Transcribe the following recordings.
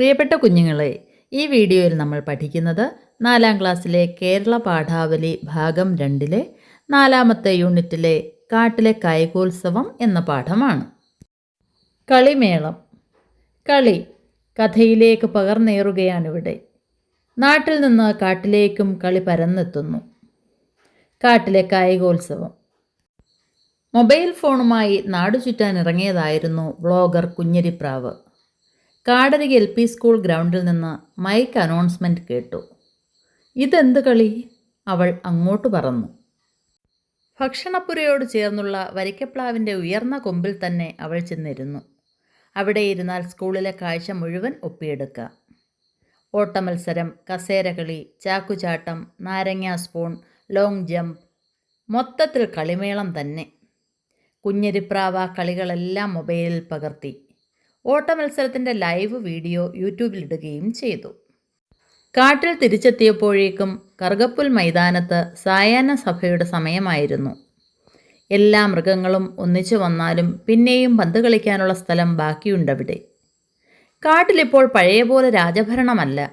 പ്രിയപ്പെട്ട കുഞ്ഞുങ്ങളെ ഈ വീഡിയോയിൽ നമ്മൾ പഠിക്കുന്നത് നാലാം ക്ലാസ്സിലെ കേരള പാഠാവലി ഭാഗം രണ്ടിലെ നാലാമത്തെ യൂണിറ്റിലെ കാട്ടിലെ കായികോത്സവം എന്ന പാഠമാണ്. കളിമേളം. കളി കഥയിലേക്ക് പകർന്നേറുകയാണിവിടെ. നാട്ടിൽ നിന്ന് കാട്ടിലേക്കും കളി പരന്നെത്തുന്നു. കാട്ടിലെ കായികോത്സവം. മൊബൈൽ ഫോണുമായി നാടു ചുറ്റാൻ ഇറങ്ങിയതായിരുന്നു വ്ളോഗർ കുഞ്ഞരിപ്രാവ്. കാടരികെ എൽ പി സ്കൂൾ ഗ്രൗണ്ടിൽ നിന്ന് മൈക്ക് അനൗൺസ്മെന്റ് കേട്ടു. ഇതെന്ത് കളി? അവൾ അങ്ങോട്ട് പറന്നു. ഭക്ഷണപ്പുരയോട് ചേർന്നുള്ള വരിക്കപ്ലാവിന്റെ ഉയർന്ന കൊമ്പിൽ തന്നെ അവൾ ചെന്നിരുന്നു. അവിടെ ഇരുന്നാൽ സ്കൂളിലെ കാഴ്ച മുഴുവൻ ഒപ്പിയെടുക്കാം. ഓട്ടമത്സരം കസേരകളി ചാക്കുചാട്ടം നാരങ്ങ സ്പൂൺ ലോങ് ജമ്പ് മൊത്തത്തിൽ കളിമേളം തന്നെ. കുഞ്ഞരിപ്രാവ കളികളെല്ലാം മൊബൈലിൽ പകർത്തി. ഓട്ടമത്സരത്തിന്റെ ലൈവ് വീഡിയോ യൂട്യൂബിലിടുകയും ചെയ്തു. കാട്ടിൽ തിരിച്ചെത്തിയപ്പോഴേക്കും കറുകപ്പുൽ മൈതാനത്ത് സായാഹ്ന സഭയുടെ സമയമായിരുന്നു. എല്ലാ മൃഗങ്ങളും ഒന്നിച്ചു വന്നാലും പിന്നെയും പന്ത് കളിക്കാനുള്ള സ്ഥലം ബാക്കിയുണ്ടവിടെ. കാട്ടിലിപ്പോൾ പഴയ പോലെ രാജഭരണമല്ല.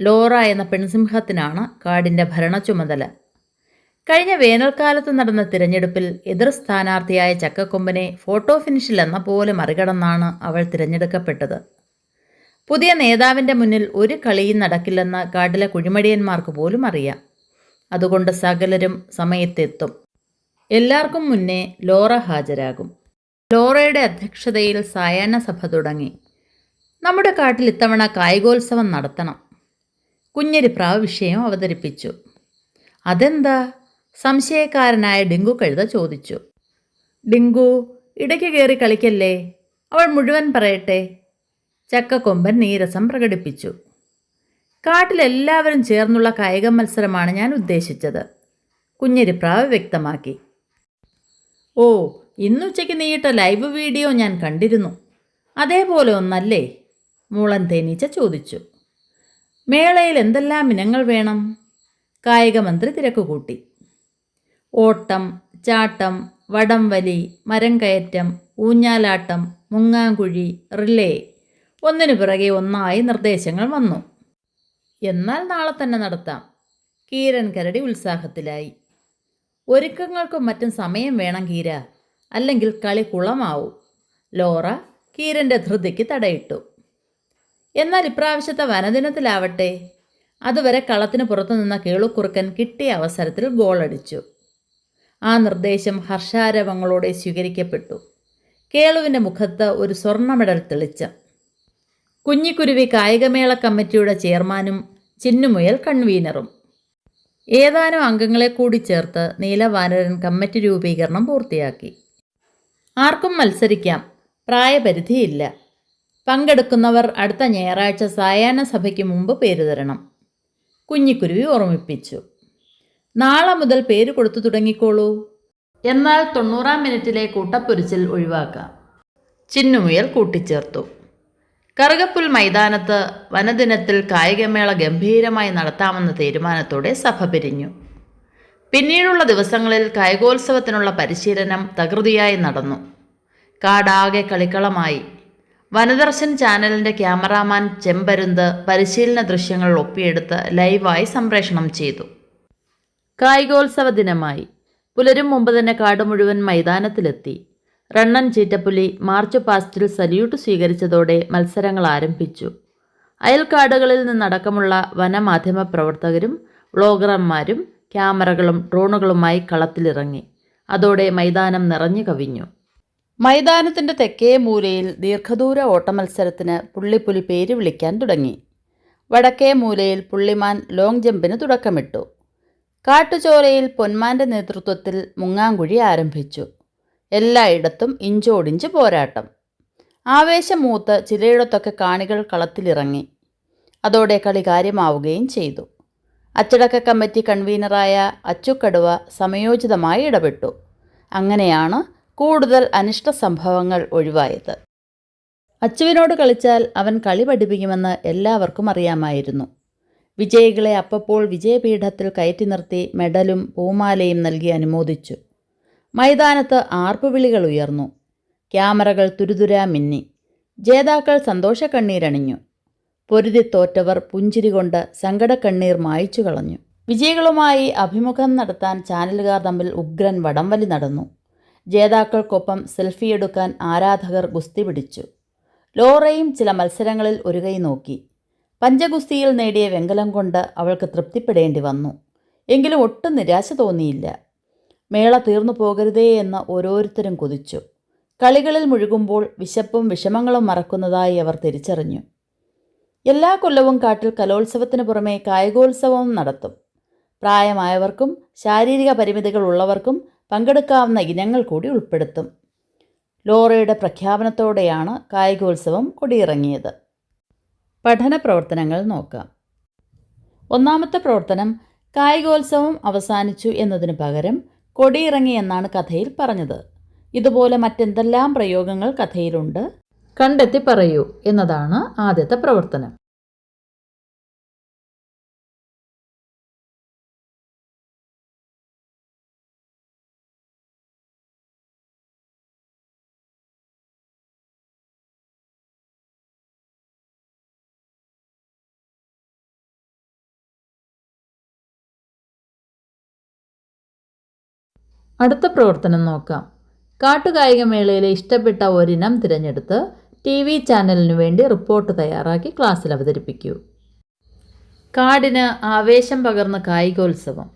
ലോറ എന്ന പെൺസിംഹത്തിനാണ് കാടിന്റെ ഭരണ ചുമതല. കഴിഞ്ഞ വേനൽക്കാലത്ത് നടന്ന തിരഞ്ഞെടുപ്പിൽ എതിർ സ്ഥാനാർത്ഥിയായ ചക്കക്കൊമ്പനെ ഫോട്ടോ ഫിനിഷിൽ എന്ന പോലെ മറികടന്നാണ് അവൾ തിരഞ്ഞെടുക്കപ്പെട്ടത്. പുതിയ നേതാവിന്റെ മുന്നിൽ ഒരു കളിയും നടക്കില്ലെന്ന് കാട്ടിലെ കുഴിമടിയന്മാർക്ക് പോലും അറിയാം. അതുകൊണ്ട് സകലരും സമയത്തെത്തും. എല്ലാവർക്കും മുന്നേ ലോറ ഹാജരാകും. ലോറയുടെ അധ്യക്ഷതയിൽ സായാഹ്ന സഭ തുടങ്ങി. നമ്മുടെ കാട്ടിൽ ഇത്തവണ കായികോത്സവം നടത്തണം. കുഞ്ഞരിപ്രാവ് വിഷയം അവതരിപ്പിച്ചു. അതെന്താ? സംശയക്കാരനായ ഡിങ്കു കഴുത ചോദിച്ചു. ഡിങ്കു ഇടയ്ക്ക് കയറി കളിക്കല്ലേ? അവൾ മുഴുവൻ പറയട്ടെ. ചക്കക്കൊമ്പൻ നീരസം പ്രകടിപ്പിച്ചു. കാട്ടിലെല്ലാവരും ചേർന്നുള്ള കായിക മത്സരമാണ് ഞാൻ ഉദ്ദേശിച്ചത്. കുഞ്ഞരിപ്രാവ് വ്യക്തമാക്കി. ഓ ഇന്നുച്ചയ്ക്ക് നീയിട്ട ലൈവ് വീഡിയോ ഞാൻ കണ്ടിരുന്നു. അതേപോലെ ഒന്നല്ലേ? മൂളൻ തേനീച്ച ചോദിച്ചു. മേളയിൽ എന്തെല്ലാം ഇനങ്ങൾ വേണം? കായികമന്ത്രി തിരക്ക് കൂട്ടി ഓട്ടം ചാട്ടം വടംവലി മരം കയറ്റം ഊഞ്ഞാലാട്ടം മുങ്ങാങ്കുഴി റിലേ. ഒന്നിനു പിറകെ ഒന്നായി നിർദ്ദേശങ്ങൾ വന്നു. എന്നാൽ നാളെ തന്നെ നടത്താം. കീരൻ കരടി ഉത്സാഹത്തിലായി. ഒരുക്കങ്ങൾക്കും മറ്റും സമയം വേണം കീര. അല്ലെങ്കിൽ കളി കുളമാവും. ലോറ കീരന്റെ ധൃതിക്ക് തടയിട്ടു. എന്നാൽ ഇപ്രാവശ്യത്തെ വനദിനത്തിലാവട്ടെ. അതുവരെ കളത്തിന് പുറത്തു നിന്ന കേളുക്കുറുക്കൻ കിട്ടിയ അവസരത്തിൽ ഗോളടിച്ചു. ആ നിർദ്ദേശം ഹർഷാരവങ്ങളോടെ സ്വീകരിക്കപ്പെട്ടു. കേളുവിന്റെ മുഖത്ത് ഒരു സ്വർണ മെഡൽ തെളിച്ചം. കുഞ്ഞിക്കുരുവി കായികമേള കമ്മിറ്റിയുടെ ചെയർമാനും ചിന്നുമുയൽ കൺവീനറും. ഏതാനും അംഗങ്ങളെ കൂടി ചേർത്ത് നീലവാനരൻ കമ്മിറ്റി രൂപീകരണം പൂർത്തിയാക്കി. ആർക്കും മത്സരിക്കാം പ്രായപരിധിയില്ല. പങ്കെടുക്കുന്നവർ അടുത്ത ഞായറാഴ്ച സായാഹ്ന സഭയ്ക്ക് മുമ്പ് പേര് തരണം. കുഞ്ഞിക്കുരുവി ഓർമ്മിപ്പിച്ചു. നാളെ മുതൽ പേര് കൊടുത്തു തുടങ്ങിക്കോളൂ. എന്നാൽ തൊണ്ണൂറാം മിനിറ്റിലെ കൂട്ടപ്പൊരിച്ചിൽ ഒഴിവാക്കാം. ചിന്നുമുയൽ കൂട്ടിച്ചേർത്തു. കറുകപ്പുൽ മൈതാനത്ത് വനദിനത്തിൽ കായികമേള ഗംഭീരമായി നടത്താമെന്ന തീരുമാനത്തോടെ സഭ പിരിഞ്ഞു. പിന്നീടുള്ള ദിവസങ്ങളിൽ കായികോത്സവത്തിനുള്ള പരിശീലനം തകൃതിയായി നടന്നു. കാടാകെ കളിക്കളമായി. വനദർശൻ ചാനലിന്റെ ക്യാമറാമാൻ ചെമ്പരുന്ത് പരിശീലന ദൃശ്യങ്ങൾ ഒപ്പിയെടുത്ത് ലൈവായി സംപ്രേഷണം ചെയ്തു. കായികോത്സവ ദിനമായി. പുലരും മുമ്പ് തന്നെ കാട് മുഴുവൻ മൈതാനത്തിലെത്തി. റണ്ണൻ ചീറ്റപ്പുലി മാർച്ച് പാസ്റ്റിൽ സല്യൂട്ട് സ്വീകരിച്ചതോടെ മത്സരങ്ങൾ ആരംഭിച്ചു. അയൽക്കാടുകളിൽ നിന്നടക്കമുള്ള വനമാധ്യമ പ്രവർത്തകരും വ്ളോഗർമാരും ക്യാമറകളും ഡ്രോണുകളുമായി കളത്തിലിറങ്ങി. അതോടെ മൈതാനം നിറഞ്ഞു കവിഞ്ഞു. മൈതാനത്തിന്റെ തെക്കേ മൂലയിൽ ദീർഘദൂര ഓട്ടമത്സരത്തിന് പുള്ളിപ്പുലി പേര് വിളിക്കാൻ തുടങ്ങി. വടക്കേ മൂലയിൽ പുള്ളിമാൻ ലോങ് ജമ്പിന് തുടക്കമിട്ടു. കാട്ടുചോലയിൽ പൊന്മാന്റെ നേതൃത്വത്തിൽ മുങ്ങാങ്കുഴി ആരംഭിച്ചു. എല്ലായിടത്തും ഇഞ്ചോടിഞ്ച് പോരാട്ടം. ആവേശമൂത്ത് ചിലയിടത്തൊക്കെ കാണികൾ കളത്തിലിറങ്ങി. അതോടെ കളി കാര്യമാവുകയും ചെയ്തു. അച്ചടക്ക കമ്മിറ്റി കൺവീനറായ അച്ചുക്കടുവ സമയോചിതമായി ഇടപെട്ടു. അങ്ങനെയാണ് കൂടുതൽ അനിഷ്ട സംഭവങ്ങൾ ഒഴിവായത്. അച്ചുവിനോട് കളിച്ചാൽ അവൻ കളി പഠിപ്പിക്കുമെന്ന് എല്ലാവർക്കും അറിയാമായിരുന്നു. വിജയികളെ അപ്പപ്പോൾ വിജയപീഠത്തിൽ കയറ്റി നിർത്തി മെഡലും പൂമാലയും നൽകി അനുമോദിച്ചു. മൈതാനത്ത് ആർപ്പുവിളികൾ ഉയർന്നു. ക്യാമറകൾ തുരുതുരാ മിന്നി. ജേതാക്കൾ സന്തോഷക്കണ്ണീരണിഞ്ഞു. പൊരുതി തോറ്റവർ പുഞ്ചിരി കൊണ്ട് സങ്കടക്കണ്ണീർ മായ്ച്ചു കളഞ്ഞു. വിജയികളുമായി അഭിമുഖം നടത്താൻ ചാനലുകാർ തമ്മിൽ ഉഗ്രൻ വടംവലി നടന്നു. ജേതാക്കൾക്കൊപ്പം സെൽഫിയെടുക്കാൻ ആരാധകർ ഗുസ്തി പിടിച്ചു. ലോറയും ചില മത്സരങ്ങളിൽ ഒരു കൈ നോക്കി. പഞ്ചഗുസ്തിയിൽ നേടിയ വെങ്കലം കൊണ്ട് അവൾക്ക് തൃപ്തിപ്പെടേണ്ടി വന്നു. എങ്കിലും ഒട്ടും നിരാശ തോന്നിയില്ല. മേള തീർന്നു പോകരുതേ എന്ന് ഓരോരുത്തരും കൊതിച്ചു. കളികളിൽ മുഴുകുമ്പോൾ വിശപ്പും വിഷമങ്ങളും മറക്കുന്നതായി അവർ തിരിച്ചറിഞ്ഞു. എല്ലാ കൊല്ലവും കാട്ടിൽ കലോത്സവത്തിന് പുറമെ കായികോത്സവവും നടത്തും. പ്രായമായവർക്കും ശാരീരിക പരിമിതികൾ ഉള്ളവർക്കും പങ്കെടുക്കാവുന്ന ഇനങ്ങൾ കൂടി ഉൾപ്പെടുത്തും. ലോറയുടെ പ്രഖ്യാപനത്തോടെയാണ് കായികോത്സവം കൊടിയിറങ്ങിയത്. പഠന പ്രവർത്തനങ്ങൾ നോക്കാം. ഒന്നാമത്തെ പ്രവർത്തനം കായികോത്സവം അവസാനിച്ചു എന്നതിനു പകരം കൊടിയിറങ്ങി എന്നാണ് കഥയിൽ പറഞ്ഞത്. ഇതുപോലെ മറ്റെന്തെല്ലാം പ്രയോഗങ്ങൾ കഥയിലുണ്ട്? കണ്ടെത്തി പറയൂ എന്നതാണ് ആദ്യത്തെ പ്രവർത്തനം. അടുത്ത പ്രവർത്തനം നോക്കാം. കാട്ടുകായിക മേളയിലെ ഇഷ്ടപ്പെട്ട ഒരിനം തിരഞ്ഞെടുത്ത് ടി വി ചാനലിനു വേണ്ടി റിപ്പോർട്ട് തയ്യാറാക്കി ക്ലാസ്സിൽ അവതരിപ്പിക്കൂ. കാടിന് ആവേശം പകർന്ന കായികോത്സവം.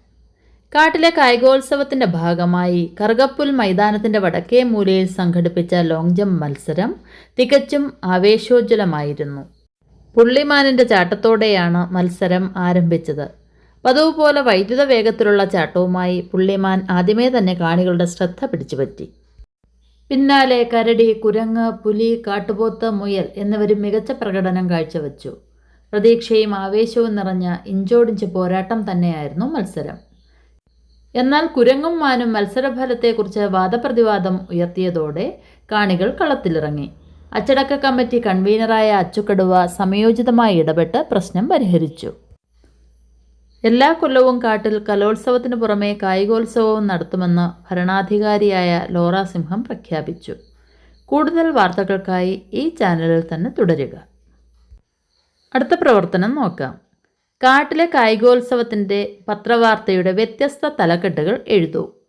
കാട്ടിലെ കായികോത്സവത്തിന്റെ ഭാഗമായി കറുകപ്പുൽ മൈതാനത്തിന്റെ വടക്കേ മൂലയിൽ സംഘടിപ്പിച്ച ലോങ് ജമ്പ് മത്സരം തികച്ചും ആവേശോജ്വലമായിരുന്നു പുള്ളിമാനിന്റെ ചാട്ടത്തോടെയാണ് മത്സരം ആരംഭിച്ചത്. പതിവ് പോലെ വൈദ്യുത വേഗത്തിലുള്ള ചാട്ടവുമായി പുള്ളിമാൻ ആദ്യമേ തന്നെ കാണികളുടെ ശ്രദ്ധ പിടിച്ചുപറ്റി. പിന്നാലെ കരടി കുരങ്ങ് പുലി കാട്ടുപോത്ത് മുയൽ എന്നിവരും മികച്ച പ്രകടനം കാഴ്ചവെച്ചു. പ്രതീക്ഷയും ആവേശവും നിറഞ്ഞ ഇഞ്ചോടിഞ്ച് പോരാട്ടം തന്നെയായിരുന്നു മത്സരം. എന്നാൽ കുരങ്ങും മാനും മത്സരഫലത്തെക്കുറിച്ച് വാദപ്രതിവാദം ഉയർത്തിയതോടെ കാണികൾ കളത്തിലിറങ്ങി. അച്ചടക്ക കമ്മിറ്റി കൺവീനറായ അച്ചുക്കടുവ സമയോചിതമായി ഇടപെട്ട് പ്രശ്നം പരിഹരിച്ചു. എല്ലാ കൊല്ലവും കാട്ടിൽ കലോത്സവത്തിന് പുറമെ കായികോത്സവവും നടത്തുമെന്ന് ഭരണാധികാരിയായ ലോറ സിംഹം പ്രഖ്യാപിച്ചു. കൂടുതൽ വാർത്തകൾക്കായി ഈ ചാനലിൽ തന്നെ തുടരുക. അടുത്ത പ്രവർത്തനം നോക്കാം. കാട്ടിലെ കായികോത്സവത്തിന്റെ പത്രവാർത്തയുടെ വ്യത്യസ്ത തലക്കെട്ടുകൾ എഴുതൂ.